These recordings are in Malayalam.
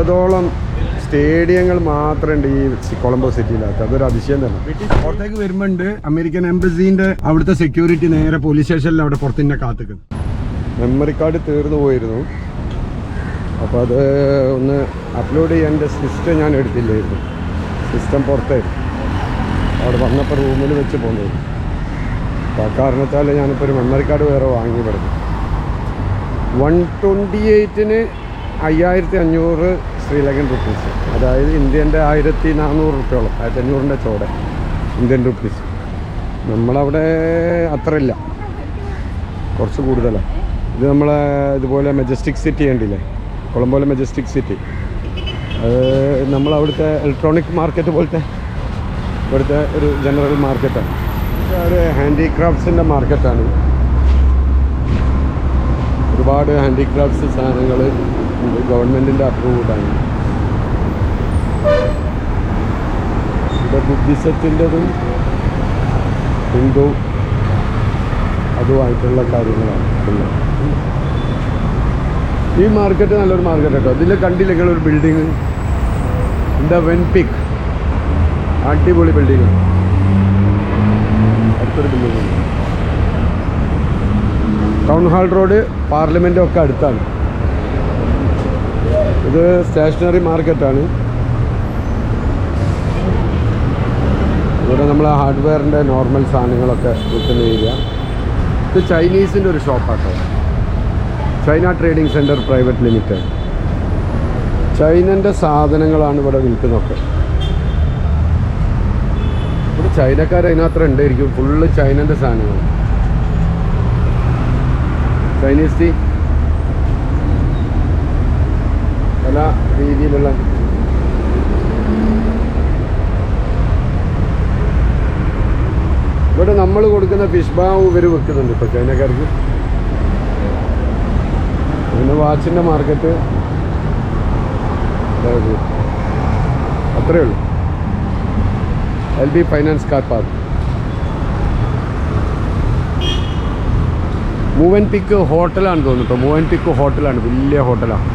ഇരുപതോളം സ്റ്റേഡിയങ്ങൾ മാത്രമുണ്ട് ഈ കൊളംബോ സിറ്റിയിലകത്ത്. അതൊരു അതിശയം തന്നെ. പുറത്തേക്ക് വരുമ്പോണ്ട് അമേരിക്കൻ എംബസിന്റെ അവിടുത്തെ സെക്യൂരിറ്റി നേരെ പോലീസ് സ്റ്റേഷനിൽ അവിടെ പുറത്ത് തന്നെ കാത്തുക്കുന്നു. മെമ്മറി കാർഡ് തീർന്നു പോയിരുന്നു. അപ്പോൾ അത് ഒന്ന് അപ്ലോഡ് ചെയ്യാൻ എന്റെ സിസ്റ്റം ഞാൻ എടുത്തില്ലായിരുന്നു. സിസ്റ്റം പുറത്തായിരുന്നു. അവിടെ വന്നപ്പോൾ റൂമിൽ വെച്ച് പോകുന്നത് അപ്പോൾ ആ കാരണത്താൽ ഞാനിപ്പോൾ ഒരു മെമ്മറി കാർഡ് വേറെ വാങ്ങി വരുന്നു വൺ ട്വന്റി എയ്റ്റിന് അയ്യായിരത്തി അഞ്ഞൂറ് ശ്രീലങ്കൻ റുപ്പീസ്. അതായത് ഇന്ത്യന്റെ ആയിരത്തി നാനൂറ് റുപ്യോളം ആയിരത്തി അഞ്ഞൂറിന്റെ ചോടെ ഇന്ത്യൻ റുപ്പീസ്. നമ്മളവിടെ അത്ര ഇല്ല കുറച്ച് കൂടുതലാണ് ഇത് നമ്മളെ ഇതുപോലെ മെജസ്റ്റിക് സിറ്റി കണ്ടില്ലേ? കൊളംബോലെ മെജസ്റ്റിക് സിറ്റി അത് നമ്മളവിടുത്തെ ഇലക്ട്രോണിക് മാർക്കറ്റ് പോലത്തെ ഇവിടുത്തെ ഒരു ജനറൽ മാർക്കറ്റാണ് ഒരു ഹാൻഡിക്രാഫ്റ്റ്സിന്റെ മാർക്കറ്റാണ് ഒരുപാട് ഹാൻഡിക്രാഫ്റ്റ്സ് സാധനങ്ങൾ ഉണ്ട് ഗവൺമെന്റിന്റെ അപ്രൂവ്ഡാണ്. ഇവിടെ ബുദ്ധിസത്തിന്റെതും ഹിന്ദു അതുമായിട്ടുള്ള കാര്യങ്ങളാണ്. ഈ മാർക്കറ്റ് നല്ലൊരു മാർക്കറ്റ് കേട്ടോ. ഇതിൽ കണ്ടില്ലെങ്കിൽ ഒരു ബിൽഡിങ് ദ വെൻപിക് അടിപൊളി ബിൽഡിങ് അടുത്തൊരു ബിൽഡിംഗ് ടൗൺ ഹാൾ റോഡ് പാർലമെന്റും ഒക്കെ അടുത്താണ്. ഇത് സ്റ്റേഷനറി മാർക്കറ്റാണ് ഇവിടെ നമ്മൾ ഹാർഡ്വെയറിന്റെ നോർമൽ സാധനങ്ങളൊക്കെ വിൽക്കുന്ന ഏരിയ ഇത് ചൈനീസിന്റെ ഒരു ഷോപ്പാട്ടോ China trading centre private limited ചൈനന്റെ സാധനങ്ങളാണ് ഇവിടെ വിൽക്കുന്നതൊക്കെ. ഇവിടെ ചൈനക്കാർ അതിനകത്ത് ഉണ്ടായിരിക്കും. ഫുള്ള് ചൈനന്റെ സാധനങ്ങൾ ചൈനീസ് ടീ പല രീതിയിലുള്ള ഇവിടെ നമ്മൾ കൊടുക്കുന്ന ഫിഷ് ബാവ് ഇവർ വെക്കുന്നുണ്ട് ഇപ്പോൾ ചൈനക്കാർക്ക്. പിന്നെ വാച്ചിന്റെ മാർക്കറ്റ് അത്രയേ ഉള്ളൂ. L B finance car park. Movenpick ഹോട്ടലാണ് തോന്നുന്നു ഇപ്പൊ മൂവൻ പിക്ക് ഹോട്ടലാണ് വലിയ ഹോട്ടലാണ്.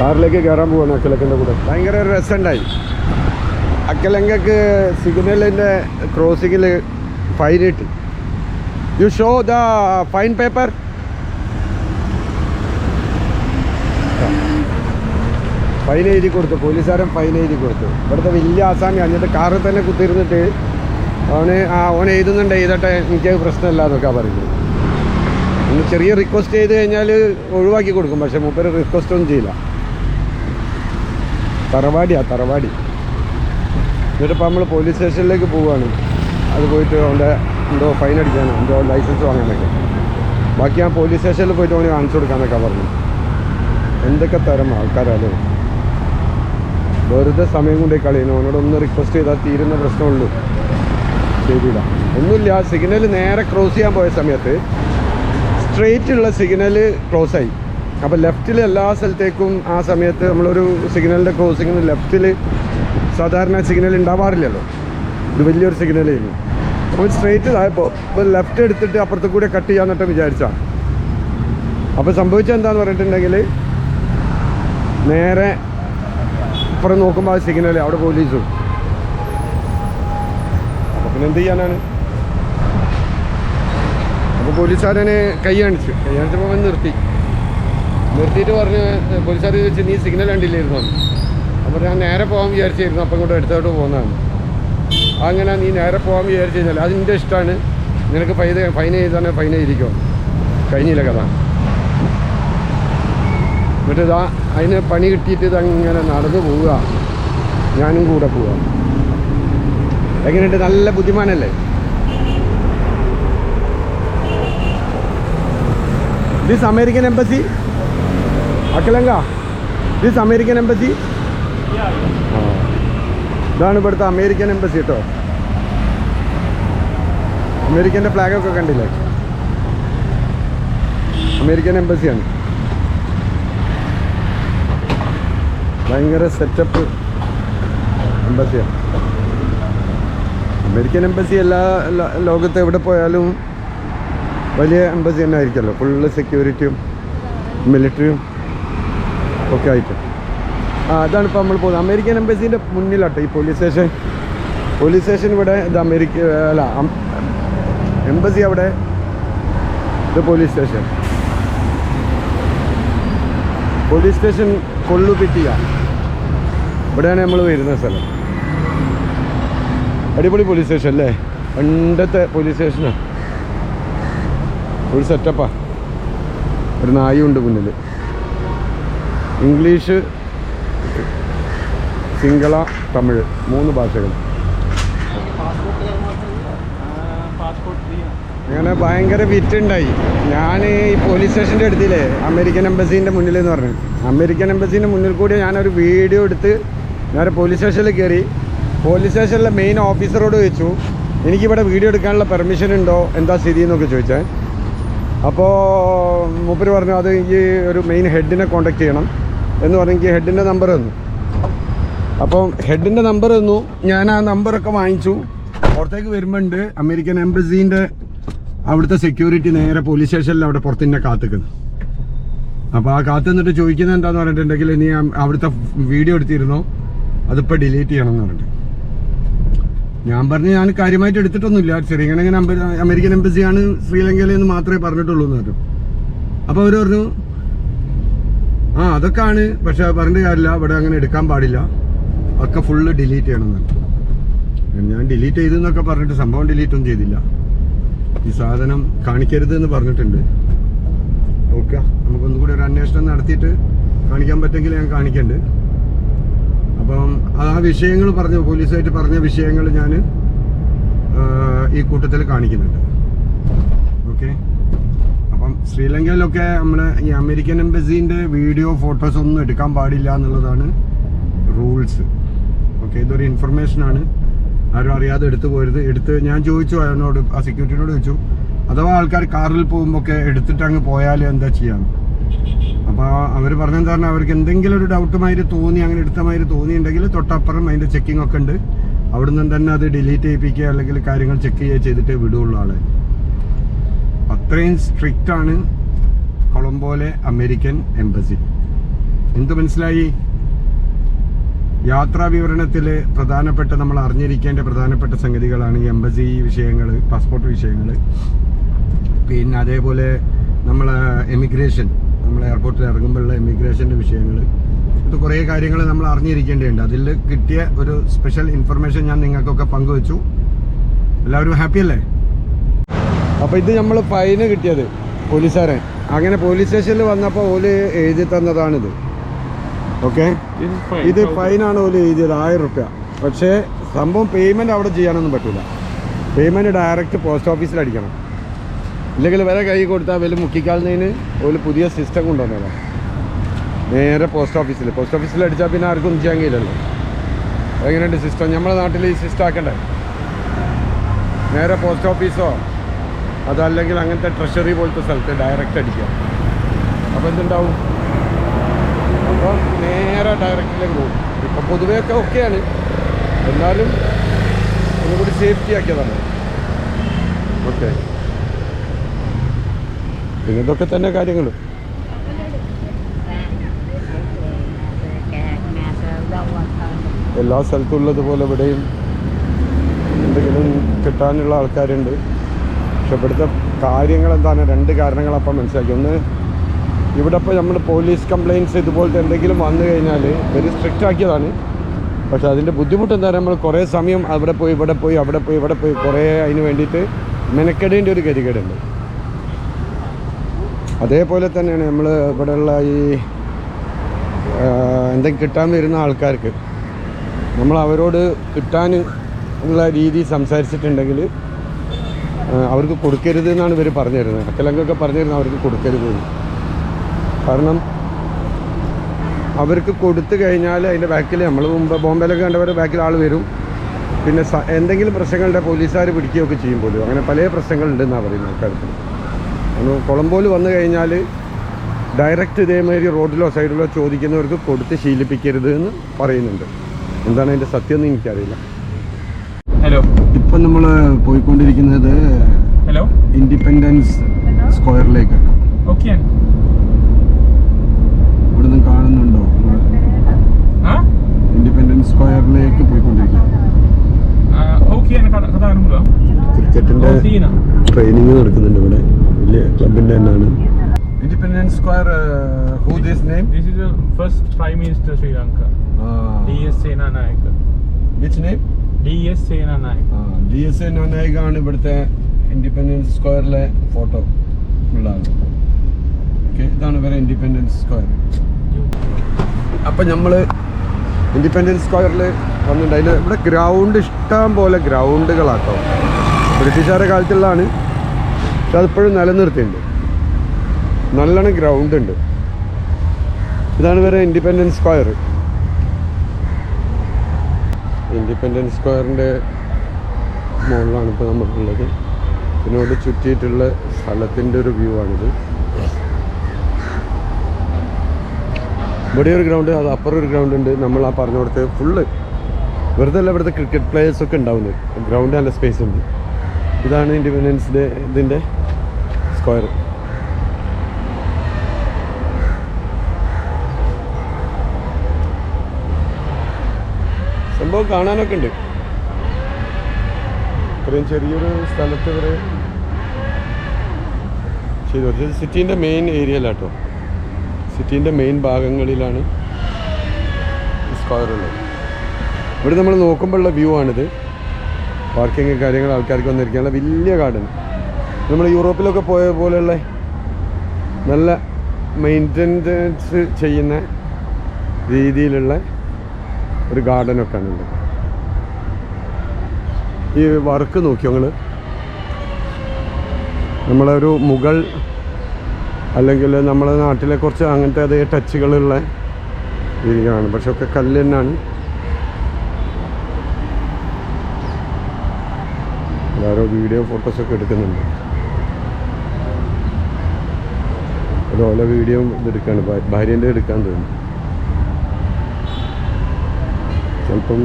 കാറിലേക്ക് കയറാൻ പോവാണ് അക്കലക്കന്റെ കൂടെ. ഭയങ്കര രസമുണ്ടായി. അക്കലങ്കക്ക് സിഗ്നലിന്റെ ക്രോസിങ്ങിൽ ഫൈൻ ഇട്ട്. You show the fine paper fine എഴുതി കൊടുത്തു. പോലീസുകാരൻ ഫൈൻ എഴുതി കൊടുത്തു. ഇവിടുത്തെ വലിയ ആസാമി എന്നിട്ട് കാറിൽ തന്നെ കുത്തിയിരുന്നിട്ട് അവന് ആ ഓൻ എഴുതുന്നുണ്ട് എഴുതട്ടെ എനിക്ക് പ്രശ്നമില്ല എന്നൊക്കെ പറയുന്നത്. ഒന്ന് ചെറിയ റിക്വസ്റ്റ് ചെയ്ത് കഴിഞ്ഞാൽ ഒഴിവാക്കി കൊടുക്കും പക്ഷേ മൂപ്പര് റിക്വസ്റ്റ് ഒന്നും ചെയ്യില്ല. തറവാടിയാ തറവാടി. എന്നിട്ടിപ്പോൾ നമ്മൾ പോലീസ് സ്റ്റേഷനിലേക്ക് പോവുകയാണ് അത് പോയിട്ട് അവന്റെ എന്തോ ഫൈൻ അടിക്കാനോ എന്തോ ലൈസൻസ് വാങ്ങാനൊക്കെ. ബാക്കി ഞാൻ പോലീസ് സ്റ്റേഷനിൽ പോയിട്ട് അവന് കാണിച്ചു കൊടുക്കാനൊക്കെ പറഞ്ഞു. എന്തൊക്കെ തരം ആൾക്കാരല്ലേ വെറുതെ സമയം കൊണ്ട് കളിയുന്നു അവനോട് ഒന്ന് റിക്വസ്റ്റ് ചെയ്താൽ തീരുന്ന പ്രശ്നമുള്ളൂ. ശരിയില്ല ഒന്നുമില്ല സിഗ്നൽ നേരെ ക്രോസ് ചെയ്യാൻ പോയ സമയത്ത് സ്ട്രെയിറ്റ് ഉള്ള സിഗ്നൽ ആയി. അപ്പോൾ ലെഫ്റ്റിൽ എല്ലാ സ്ഥലത്തേക്കും ആ സമയത്ത് നമ്മളൊരു സിഗ്നലിന്റെ ക്രോസിങ്ങിന് ലെഫ്റ്റിൽ സാധാരണ സിഗ്നൽ ഉണ്ടാവാറില്ലല്ലോ. ഇത് വലിയൊരു സിഗ്നലായിരുന്നു അപ്പോൾ സ്ട്രെയിറ്റ് ആയപ്പോൾ ലെഫ്റ്റ് എടുത്തിട്ട് അപ്പുറത്ത് കൂടെ കട്ട് ചെയ്യാന്നിട്ട് വിചാരിച്ചാണ് അപ്പോൾ സംഭവിച്ചത് എന്താന്ന് പറഞ്ഞിട്ടുണ്ടെങ്കിൽ നേരെ അപ്പുറം നോക്കുമ്പോൾ ആ സിഗ്നൽ അവിടെ പോലീസും അപ്പോൾ പിന്നെ എന്ത് ചെയ്യാനാണ്? അപ്പോൾ പോലീസുകാരനെ കൈ കാണിച്ചു. കൈ കാണിച്ചപ്പോൾ നിർത്തി. നിർത്തിയിട്ട് പറഞ്ഞ് പോലീസുകാർ ചോദിച്ചു നീ സിഗ്നൽ കണ്ടില്ലായിരുന്നു. അപ്പോൾ ഞാൻ നേരെ പോകാൻ വിചാരിച്ചായിരുന്നു. അപ്പം ഇങ്ങോട്ട് എടുത്തോട്ട് പോകുന്നതാണ്. അങ്ങനെ നീ നേരെ പോകാൻ വിചാരിച്ചു കഴിഞ്ഞാൽ അതിന്റെ ഇഷ്ടമാണ് നിനക്ക് ഫൈൻ ഫൈൻ ചെയ്താൽ ഫൈൻ ചെയ്തിരിക്കും കഴിഞ്ഞില്ല കഥ. എന്നിട്ട് ഇതാ അതിന് പണി കിട്ടിയിട്ട് ഇതങ്ങനെ നടന്നു പോവുക. ഞാനും കൂടെ പോവുക. എങ്ങനെയുണ്ട്? നല്ല ബുദ്ധിമാനല്ലേ? This American embassy Akalanka this American embassy ഇതാണ് ഇവിടുത്തെ അമേരിക്കൻ എംബസി കേട്ടോ അമേരിക്കന്റെ ഫ്ലാഗൊക്കെ കണ്ടില്ലേ? അമേരിക്കൻ എംബസിയാണ് ഭയങ്കര സെറ്റപ്പ് എംബസിയാണ് അമേരിക്കൻ എംബസി എല്ലാ ലോകത്ത് എവിടെ പോയാലും വലിയ എംബസി തന്നെ ആയിരിക്കുമല്ലോ. ഫുള്ള് സെക്യൂരിറ്റിയും മിലിറ്ററിയും ഒക്കെ ആയിട്ട് ആ അതാണ് ഇപ്പോൾ നമ്മൾ പോകുന്നത്. അമേരിക്കൻ എംബസീന്റെ മുന്നിലാട്ടോ ഈ പോലീസ് സ്റ്റേഷൻ പോലീസ് സ്റ്റേഷൻ ഇവിടെ ഇത് അമേരിക്ക അല്ല എംബസി അവിടെ ഇത് police station police station Kollupitiya ഇവിടെയാണ് നമ്മൾ വരുന്ന സ്ഥലം. അടിപൊളി പോലീസ് സ്റ്റേഷൻ അല്ലേ? പണ്ടത്തെ പോലീസ് സ്റ്റേഷനാണ് ഒരു സെറ്റപ്പാണ് ഒരു നായുണ്ട് മുന്നിൽ ഇംഗ്ലീഷ് സിംഗള തമിഴ് മൂന്ന് ഭാഷകൾ. അങ്ങനെ ഭയങ്കര വിറ്റുണ്ടായി. ഞാൻ ഈ പോലീസ് സ്റ്റേഷന്റെ അടുത്തില്ലേ അമേരിക്കൻ എംബസീന്റെ മുന്നിൽ എന്ന് പറഞ്ഞു. അമേരിക്കൻ എംബസീന്റെ മുന്നിൽ കൂടി ഞാനൊരു വീഡിയോ എടുത്ത് ഞാൻ പോലീസ് സ്റ്റേഷനിൽ കയറി. പോലീസ് സ്റ്റേഷനിലെ മെയിൻ ഓഫീസറോട് ചോദിച്ചു എനിക്കിവിടെ വീഡിയോ എടുക്കാനുള്ള പെർമിഷൻ ഉണ്ടോ? എന്താ സ്ഥിതി? എന്നൊക്കെ ചോദിച്ചേ. അപ്പോൾ മൂപ്പര് പറഞ്ഞു അത് ഈ ഒരു മെയിൻ ഹെഡിനെ കോൺടാക്ട് ചെയ്യണം. എന്ന് പറഞ്ഞെങ്കിൽ ഹെഡിന്റെ നമ്പർ തന്നു. അപ്പം ഹെഡിന്റെ നമ്പർ തന്നു. ഞാൻ ആ നമ്പറൊക്കെ വാങ്ങിച്ചു. പുറത്തേക്ക് വരുമ്പോണ്ട് അമേരിക്കൻ എംബസീന്റെ അവിടുത്തെ സെക്യൂരിറ്റി നേരെ പോലീസ് സ്റ്റേഷനിൽ അവിടെ പുറത്തിന്നെ കാത്തുക്കുന്നു. അപ്പോൾ ആ കാത്തു നിന്നിട്ട് ചോദിക്കുന്നത് എന്താന്ന് പറഞ്ഞിട്ടുണ്ടെങ്കിൽ നീ ആ- അവിടുത്തെ വീഡിയോ എടുത്തിരുന്നോ? അതിപ്പോൾ ഡിലീറ്റ് ചെയ്യണം എന്ന് പറഞ്ഞിട്ട്. ഞാൻ പറഞ്ഞു ഞാൻ കാര്യമായിട്ട് എടുത്തിട്ടൊന്നുമില്ല. ചെറിയങ്ങനെ അമേരിക്കൻ എംബസിയാണ് ശ്രീലങ്കയിൽ എന്ന് മാത്രമേ പറഞ്ഞിട്ടുള്ളൂ എന്ന് പറഞ്ഞു. അപ്പോൾ അവർ പറഞ്ഞു ആ അതൊക്കെ ആണ് പക്ഷെ പറഞ്ഞിട്ട് കാര്യമില്ല. ഇവിടെ അങ്ങനെ എടുക്കാൻ പാടില്ല. ഒക്കെ ഫുള്ള് ഡിലീറ്റ് ചെയ്യണം ഞാൻ ഡിലീറ്റ് ചെയ്തു എന്നൊക്കെ പറഞ്ഞിട്ട് സംഭവം ഡിലീറ്റ് ഒന്നും ചെയ്തില്ല. ഈ സാധനം കാണിക്കരുത് എന്ന് പറഞ്ഞിട്ടുണ്ട്. ഓക്കെ നമുക്കൊന്നും കൂടി ഒരു അന്വേഷണം നടത്തിയിട്ട് കാണിക്കാൻ പറ്റുമെങ്കിൽ ഞാൻ കാണിക്കണ്ട്. അപ്പം ആ വിഷയങ്ങൾ പറഞ്ഞു പോലീസായിട്ട് പറഞ്ഞ വിഷയങ്ങൾ ഞാൻ ഈ കൂട്ടത്തിൽ കാണിക്കുന്നുണ്ട്. ഓക്കെ? ശ്രീലങ്കയിലൊക്കെ നമ്മുടെ ഈ അമേരിക്കൻ എംബസീന്റെ വീഡിയോ ഫോട്ടോസ് ഒന്നും എടുക്കാൻ പാടില്ല എന്നുള്ളതാണ് റൂൾസ്. ഓക്കെ ഇതൊരു ഇൻഫർമേഷൻ ആണ് ആരും അറിയാതെ എടുത്തു പോരുത്. എടുത്ത് ഞാൻ ചോദിച്ചു അവനോട് ആ സെക്യൂരിറ്റിനോട് ചോദിച്ചു അഥവാ ആൾക്കാർ കാറിൽ പോകുമ്പോൾ ഒക്കെ എടുത്തിട്ട് അങ്ങ് പോയാൽ എന്താ ചെയ്യാം? അപ്പോൾ അവർ പറഞ്ഞെന്ന് പറഞ്ഞാൽ അവർക്ക് എന്തെങ്കിലും ഒരു ഡൗട്ട് മാതിരി തോന്നി അങ്ങനെ എടുത്ത മാതിരി തോന്നിയിട്ടുണ്ടെങ്കിൽ തൊട്ടപ്പുറം അതിന്റെ ചെക്കിംഗ് ഒക്കെ ഉണ്ട്. അവിടുന്ന് തന്നെ അത് ഡിലീറ്റ് ചെയ്യിപ്പിക്കുക അല്ലെങ്കിൽ കാര്യങ്ങൾ ചെക്ക് ചെയ്യുക ചെയ്തിട്ട് വിടുകയുള്ളൂ ആളെ. അത്രയും സ്ട്രിക്റ്റ് ആണ് കൊളംബോയിലെ അമേരിക്കൻ എംബസി. എന്ത് മനസ്സിലായി? യാത്രാ വിവരണത്തിൽ പ്രധാനപ്പെട്ട നമ്മൾ അറിഞ്ഞിരിക്കേണ്ട പ്രധാനപ്പെട്ട സംഗതികളാണ് ഈ എംബസി വിഷയങ്ങൾ പാസ്പോർട്ട് വിഷയങ്ങൾ പിന്നെ അതേപോലെ നമ്മൾ എമിഗ്രേഷൻ നമ്മൾ എയർപോർട്ടിൽ ഇറങ്ങുമ്പോഴുള്ള എമിഗ്രേഷന്റെ വിഷയങ്ങൾ ഇത് കുറേ കാര്യങ്ങൾ നമ്മൾ അറിഞ്ഞിരിക്കേണ്ടതുണ്ട്. അതിൽ കിട്ടിയ ഒരു സ്പെഷ്യൽ ഇൻഫർമേഷൻ ഞാൻ നിങ്ങൾക്കൊക്കെ പങ്കുവച്ചു. എല്ലാവരും ഹാപ്പി അല്ലേ അപ്പോൾ ഇത് നമ്മൾ ഫൈന് കിട്ടിയത് പോലീസുകാരൻ അങ്ങനെ പോലീസ് സ്റ്റേഷനിൽ വന്നപ്പോൾ ഓൽ എഴുതി തന്നതാണിത്. ഓക്കെ? ഇത് ഫൈനാണ് ഓൽ എഴുതിയത് ആയിരം റുപ്യ. പക്ഷേ സംഭവം പേയ്മെന്റ് അവിടെ ചെയ്യാനൊന്നും പറ്റില്ല പേയ്മെന്റ് ഡയറക്റ്റ് പോസ്റ്റ് ഓഫീസിൽ അടിക്കണം. ഇല്ലെങ്കിൽ വരെ കൈ കൊടുത്താൽ വില മുക്കിക്കാളുന്നതിന് ഒരു പുതിയ സിസ്റ്റം കൊണ്ടുവന്നതാണ് നേരെ പോസ്റ്റ് ഓഫീസിൽ പോസ്റ്റ് ഓഫീസിൽ അടിച്ചാൽ പിന്നെ ആർക്കും ചെയ്യാൻ കഴിയില്ലല്ലോ എങ്ങനെയുണ്ട് സിസ്റ്റം നമ്മുടെ നാട്ടിൽ ഈ സിസ്റ്റം ആക്കണ്ടേ? നേരെ പോസ്റ്റ് ഓഫീസോ അതല്ലെങ്കിൽ അങ്ങനത്തെ ട്രഷറി പോലത്തെ സ്ഥലത്ത് ഡയറക്റ്റ് അടിക്കാം. അപ്പോൾ എന്തുണ്ടാവും? അപ്പോൾ നേരെ ഡയറക്റ്റിലേക്ക് പോകും. ഇപ്പം പൊതുവേ ഒക്കെ ഓക്കെയാണ് എന്നാലും ഒന്നുകൂടി സേഫ്റ്റി ആക്കിയതാണ്. ഓക്കെ. പിന്നെ ഇതൊക്കെ തന്നെ കാര്യങ്ങൾ. എല്ലാ സ്ഥലത്തും ഉള്ളതുപോലെ ഇവിടെയും എന്തെങ്കിലും കിട്ടാനുള്ള ആൾക്കാരുണ്ട്. പക്ഷെ ഇവിടുത്തെ കാര്യങ്ങൾ എന്താണ്? രണ്ട് കാരണങ്ങളപ്പം മനസ്സിലാക്കി. ഒന്ന് ഇവിടെ ഇപ്പോൾ നമ്മൾ പോലീസ് കംപ്ലയിന്റ്സ് ഇതുപോലത്തെ എന്തെങ്കിലും വന്നു കഴിഞ്ഞാൽ വെരി സ്ട്രിക്റ്റ് ആക്കിയതാണ്. പക്ഷെ അതിന്റെ ബുദ്ധിമുട്ട് എന്താ നമ്മൾ കുറേ സമയം അവിടെ പോയി ഇവിടെ പോയി അവിടെ പോയി ഇവിടെ പോയി കുറേ അതിന് വേണ്ടിയിട്ട് മെനക്കെടേണ്ട ഒരു ഗതികേടുണ്ട്. അതേപോലെ തന്നെയാണ് നമ്മൾ ഇവിടെയുള്ള ഈ എന്തെങ്കിലും കിട്ടാൻ വരുന്ന ആൾക്കാർക്ക്. നമ്മൾ അവരോട് കിട്ടാൻ ഉള്ള രീതി സംസാരിച്ചിട്ടുണ്ടെങ്കിൽ അവർക്ക് കൊടുക്കരുത് എന്നാണ് ഇവർ പറഞ്ഞു തരുന്നത് അക്കലങ്കൊക്കെ പറഞ്ഞു തരുന്നത് അവർക്ക് കൊടുക്കരുത്. കാരണം അവർക്ക് കൊടുത്തു കഴിഞ്ഞാൽ അതിന്റെ ബാക്കിൽ നമ്മൾ മുമ്പ് ബോംബെയിലൊക്കെ കണ്ടവരെ ബാക്കിൽ ആൾ വരും. പിന്നെ എന്തെങ്കിലും പ്രശ്നങ്ങളുടെ പോലീസുകാർ പിടിക്കുകയൊക്കെ ചെയ്യും പോലും. അങ്ങനെ പല പ്രശ്നങ്ങളുണ്ടെന്നാണ് പറയുന്നത് ആൾക്കാർക്ക്. കൊളംബോയിൽ വന്നു കഴിഞ്ഞാൽ ഡയറക്റ്റ് ഇതേമാതിരി റോഡിലോ സൈഡിലോ ചോദിക്കുന്നവർക്ക് കൊടുത്ത് ശീലിപ്പിക്കരുത് എന്ന് പറയുന്നുണ്ട്. എന്താണ് അതിന്റെ സത്യം എന്ന് എനിക്കറിയില്ല. ഹലോ. ഇപ്പം നമ്മൾ പോയിക്കൊണ്ടിരിക്കുന്നത് ഹലോ ഇൻഡിപെൻഡൻസ് സ്ക്വയറിലേക്ക് ഓക്കെ ഇവിടുന്ന് കാണുന്നുണ്ടോ? ഇൻഡിപെൻഡൻസ് സ്ക്വയറിലേക്ക് പോയിക്കൊണ്ടിരിക്കുക ക്രിക്കറ്റിന്റെ ട്രെയിനിങ് നടക്കുന്നുണ്ട് ഇവിടെ. വലിയ ക്ലബിന്റെ തന്നെയാണ്. Independence square who this name this is first prime minister Sri Lanka D S Senanayake which name D S A Nanayaka ആണ് ഇവിടുത്തെ ഇൻഡിപെൻഡൻസ് സ്ക്വയറിലെ ഫോട്ടോ ഉള്ള ഓക്കെ ഇതാണ് ഇവരെ ഇൻഡിപെൻഡൻസ് സ്ക്വയർ അപ്പം നമ്മൾ ഇൻഡിപെൻഡൻസ് സ്ക്വയറിൽ വന്നിട്ടുണ്ട്. അതിന് ഇവിടെ ഗ്രൗണ്ട് ഇഷ്ടം പോലെ ഗ്രൗണ്ടുകളാട്ടോ ബ്രിട്ടീഷുകാരുടെ കാലത്തുള്ളതാണ്. പക്ഷെ അതിപ്പോഴും നിലനിർത്തിയിട്ടുണ്ട്. നല്ലോണം ഗ്രൗണ്ട് ഉണ്ട്. ഇതാണ് ഇവരെ ഇൻഡിപെൻഡൻസ് സ്ക്വയർ ഇൻഡിപെൻഡൻസ് സ്ക്വയറിന്റെ മുകളിലാണ് ഇപ്പോൾ നമുക്കുള്ളത് ഇതിനോട് ചുറ്റിയിട്ടുള്ള സ്ഥലത്തിന്റെ ഒരു വ്യൂ ആണിത്. ഇവിടെ ഒരു ഗ്രൗണ്ട് അത് അപ്പുറം ഒരു ഗ്രൗണ്ട് ഉണ്ട്. നമ്മൾ ആ പറഞ്ഞ കൊടുത്ത് ഫുള്ള് വെറുതെ അല്ല ഇവിടുത്തെ ക്രിക്കറ്റ് പ്ലേയേഴ്സ് ഒക്കെ ഉണ്ടാവുന്നത്. ഗ്രൗണ്ട് നല്ല സ്പേസ് ഉണ്ട്. ഇതാണ് ഇൻഡിപെൻഡൻസ് ഡേ ഇതിന്റെ സ്ക്വയർ സംഭവം കാണാനൊക്കെ ഉണ്ട്. ഇത്രയും ചെറിയൊരു സ്ഥലത്ത് വരെ ചെയ്തു. ഇത് സിറ്റീന്റെ മെയിൻ ഏരിയയിലാട്ടോ സിറ്റീന്റെ മെയിൻ ഭാഗങ്ങളിലാണ് സ്ക്വയർ ഇവിടെ നമ്മൾ നോക്കുമ്പോഴുള്ള വ്യൂ ആണിത്. പാർക്കിങ് കാര്യങ്ങൾ ആൾക്കാർക്ക് വന്നിരിക്കാനുള്ള വലിയ ഗാർഡൻ നമ്മൾ യൂറോപ്പിലൊക്കെ പോയ പോലെയുള്ള നല്ല മെയിന്റനൻസ് ചെയ്യുന്ന രീതിയിലുള്ള ഒരു ഗാർഡനൊക്കെ ഉണ്ട്. ഈ വർക്ക് നോക്കിയോ നിങ്ങൾ നമ്മളൊരു മുഗൾ അല്ലെങ്കിൽ നമ്മളെ നാട്ടിലെ കുറച്ച് അങ്ങനത്തെ അതേ ടച്ചുകളുള്ള രീതികളാണ് പക്ഷെ ഒക്കെ കല്ല് തന്നെയാണ്. എല്ലാവരും വീഡിയോ ഫോട്ടോസൊക്കെ എടുക്കുന്നുണ്ട്. അതുപോലെ വീഡിയോ ഇതെടുക്കാണ് ഭാര്യന്റെ എടുക്കാൻ തോന്നുന്നു. ചിലപ്പം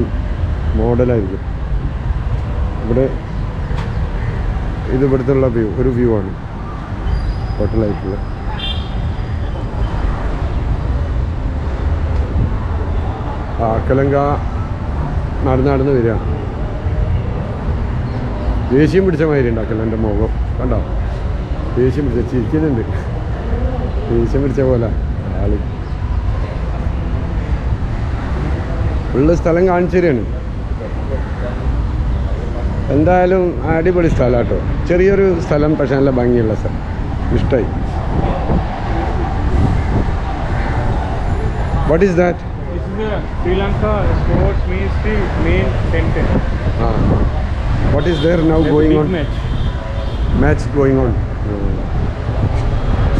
മോഡലായിരിക്കും. ഇവിടെ ഇത് ഇവിടുത്തെ ഉള്ള വ്യൂ ഒരു വ്യൂ ആണ് ഹോട്ടലായിട്ടുള്ള അക്കലങ്ക നടന്ന് നടന്ന് വരിക ദേഷ്യം പിടിച്ച മാതിരി ഉണ്ടാക്കല എന്റെ മുഖം. കണ്ടോ? ദേഷ്യം പിടിച്ച ചിരിക്കുന്നുണ്ട്. ദേഷ്യം പിടിച്ച പോലെ. ആൾ ഉള്ള സ്ഥലം കാണിച്ചു തരികയാണ് എന്തായാലും അടിപൊളി സ്ഥലം കേട്ടോ ചെറിയൊരു സ്ഥലം പക്ഷെ നല്ല ഭംഗിയുള്ള സ്ഥലം. ഇഷ്ടമായി what is that This is the Sri Lanka Sports Ministry main center. ആ what is there now There's going on match. Match going on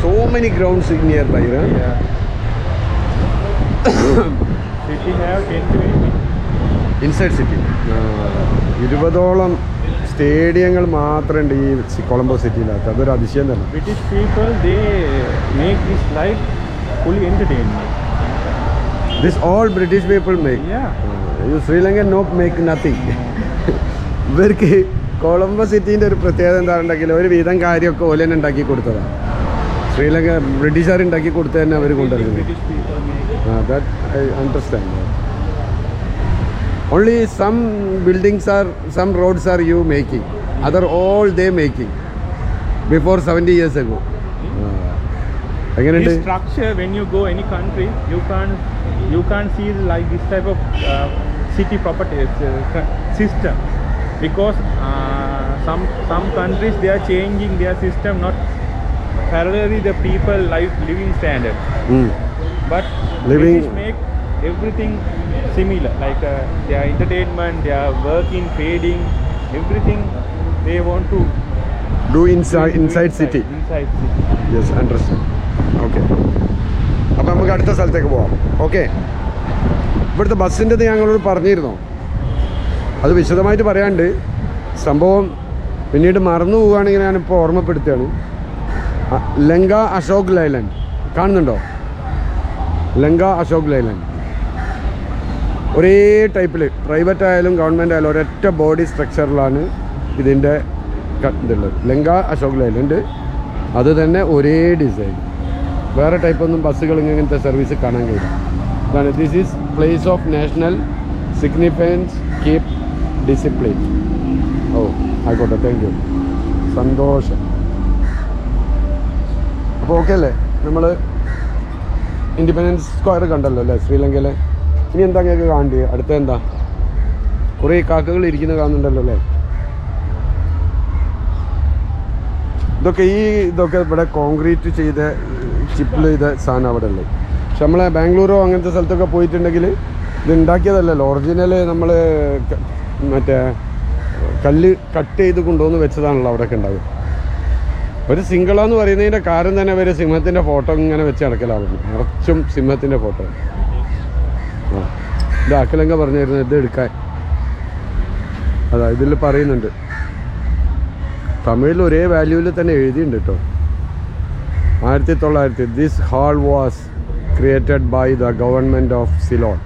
so many grounds in near by Yeah. City have 10 to 20. Inside city ഇരുപതോളം സ്റ്റേഡിയങ്ങൾ മാത്രമുണ്ട് ഈ കൊളംബോ സിറ്റിയിലകത്ത്. അതൊരു അതിശയം തന്നെ. People they make this life fully entertainment. This all British people make Sri Lankan no make nothing ഇവർക്ക് കൊളംബോ സിറ്റീന്റെ ഒരു പ്രത്യേകത എന്താണെന്നുണ്ടെങ്കിൽ ഒരു വിധം കാര്യമൊക്കെ ഓല തന്നെ ഉണ്ടാക്കി കൊടുത്തതാണ് ശ്രീലങ്ക ബ്രിട്ടീഷുകാർ ഉണ്ടാക്കി കൊടുത്ത് തന്നെ അവർ കൊണ്ടുവരുന്നത്. Uh, that I understand. Only some buildings are, some roads are you making. Other all they making. Before 70 years ago. Uh, again, This structure, when you go any country, you can't you can't see like this type of uh, city property uh, system because uh, some some countries they are changing their system not parallelly the people life living standard. Mm. But Living- British make everything similar like uh, their entertainment, their work in trading, everything they want to do inside, inside, inside, inside city. yes understand okay അപ്പോൾ നമുക്ക് അടുത്ത സ്ഥലത്തേക്ക് പോവാം ഓക്കെ ഇവിടുത്തെ ബസ്സിന്റെത് ഞങ്ങളോട് പറഞ്ഞിരുന്നോ അത് വിശദമായിട്ട് പറയാണ്ട് സംഭവം പിന്നീട് മറന്നു പോവുകയാണെങ്കിൽ ഞാനിപ്പോൾ ഓർമ്മപ്പെടുത്തുകയാണ് ലങ്ക അശോക് ലൈലൻഡ് കാണുന്നുണ്ടോ ലങ്ക അശോക് ലൈലാൻഡ് ഒരേ ടൈപ്പിൽ പ്രൈവറ്റ് ആയാലും ഗവൺമെന്റ് ആയാലും ഒരൊറ്റ ബോഡി സ്ട്രക്ചറിലാണ് ഇതിന്റെ ഇതുള്ളത്. ലങ്ക അശോക് ലൈലൻഡ് അത് തന്നെ ഒരേ ഡിസൈൻ വേറെ ടൈപ്പൊന്നും ബസ്സുകൾ ഇങ്ങനത്തെ സർവീസ് കാണാൻ കഴിയില്ല. ഇതാണ്. This is place of national significance keep discipline ഓ ആയിക്കോട്ടെ. താങ്ക് യു സന്തോഷം. അപ്പോൾ ഓക്കെ അല്ലേ? നമ്മൾ ഇൻഡിപെൻഡൻസ് സ്ക്വയർ കണ്ടല്ലോ അല്ലേ? ശ്രീലങ്കയിലെ. ഇനി എന്താ നിങ്ങൾക്ക് കാണേണ്ടി? അടുത്ത എന്താ? കുറേ കാക്കകൾ ഇരിക്കുന്ന കാണുന്നുണ്ടല്ലോ അല്ലേ? ഇതൊക്കെ ഈ ഇതൊക്കെ ഇവിടെ കോൺക്രീറ്റ് ചെയ്ത ചിപ്പിൽ ചെയ്ത സാധനം അവിടെ ഉള്ളത് പക്ഷെ നമ്മളെ ബാംഗ്ലൂരോ അങ്ങനത്തെ സ്ഥലത്തൊക്കെ പോയിട്ടുണ്ടെങ്കിൽ ഇത് ഉണ്ടാക്കിയതല്ലല്ലോ. ഒറിജിനൽ നമ്മൾ മറ്റേ കല്ല് കട്ട് ചെയ്ത് കൊണ്ടുവന്ന് വെച്ചതാണല്ലോ അവിടെയൊക്കെ ഉണ്ടാവുക. ഒരു സിംഗിളാന്ന് പറയുന്നതിന്റെ കാരണം തന്നെ ഒരു സിംഹത്തിന്റെ ഫോട്ടോ ഇങ്ങനെ വെച്ച് നടക്കലാവുന്നു. നിറച്ചും സിംഹത്തിന്റെ ഫോട്ടോ. ആ. ഇത് അക്കലങ്ക പറഞ്ഞിരുന്നു ഇത് എടുക്കാൻ. അതാ ഇതിൽ പറയുന്നുണ്ട്. തമിഴിൽ ഒരേ വാല്യൂവിൽ തന്നെ എഴുതിയിട്ടുണ്ട് കേട്ടോ ആയിരത്തി തൊള്ളായിരത്തി this hall was created by the government of Ceylon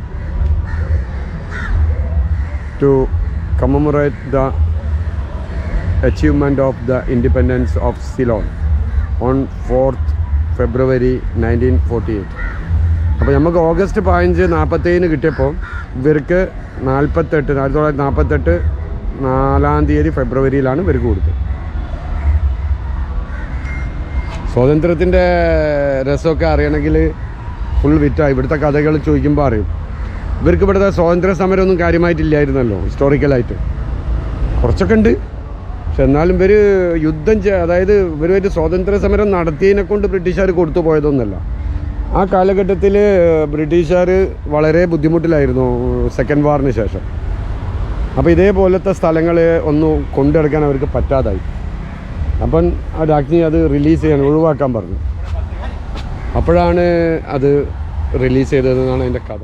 to commemorate the achievement of the independence of Ceylon on fourth February nineteen forty eight അപ്പോൾ നമുക്ക് ഓഗസ്റ്റ് പതിനഞ്ച് നാൽപ്പത്തേഴിന് കിട്ടിയപ്പോൾ ഇവർക്ക് നാൽപ്പത്തെട്ട് ആയിരത്തി തൊള്ളായിരത്തി നാൽപ്പത്തെട്ട് നാലാം തീയതി ഫെബ്രുവരിയിലാണ് ഇവർക്ക് കൊടുത്തത്. സ്വാതന്ത്ര്യത്തിന്റെ രസമൊക്കെ അറിയണമെങ്കിൽ ഫുൾ വിറ്റായി ഇവിടുത്തെ കഥകൾ ചോദിക്കുമ്പോൾ അറിയും. ഇവർക്ക് ഇവിടുത്തെ സ്വാതന്ത്ര്യ സമരമൊന്നും കാര്യമായിട്ടില്ലായിരുന്നല്ലോ ഹിസ്റ്റോറിക്കലായിട്ട് കുറച്ചൊക്കെ ഉണ്ട്. എന്നാലും ഇവർ യുദ്ധം അതായത് ഇവരുമായിട്ട് സ്വാതന്ത്ര്യ സമരം നടത്തിയതിനെ കൊണ്ട് ബ്രിട്ടീഷുകാർ കൊടുത്തു പോയതൊന്നുമല്ല ആ കാലഘട്ടത്തിൽ ബ്രിട്ടീഷുകാർ വളരെ ബുദ്ധിമുട്ടിലായിരുന്നു സെക്കൻഡ് വാറിന് ശേഷം. അപ്പോൾ ഇതേപോലത്തെ സ്ഥലങ്ങൾ ഒന്ന് കൊണ്ടെടുക്കാൻ അവർക്ക് പറ്റാതായി. അപ്പം ആ രാജ്ഞി അത് റിലീസ് ചെയ്യാൻ ഒഴിവാക്കാൻ പറഞ്ഞു. അപ്പോഴാണ് അത് റിലീസ് ചെയ്തതെന്നാണ് അതിന്റെ കഥ.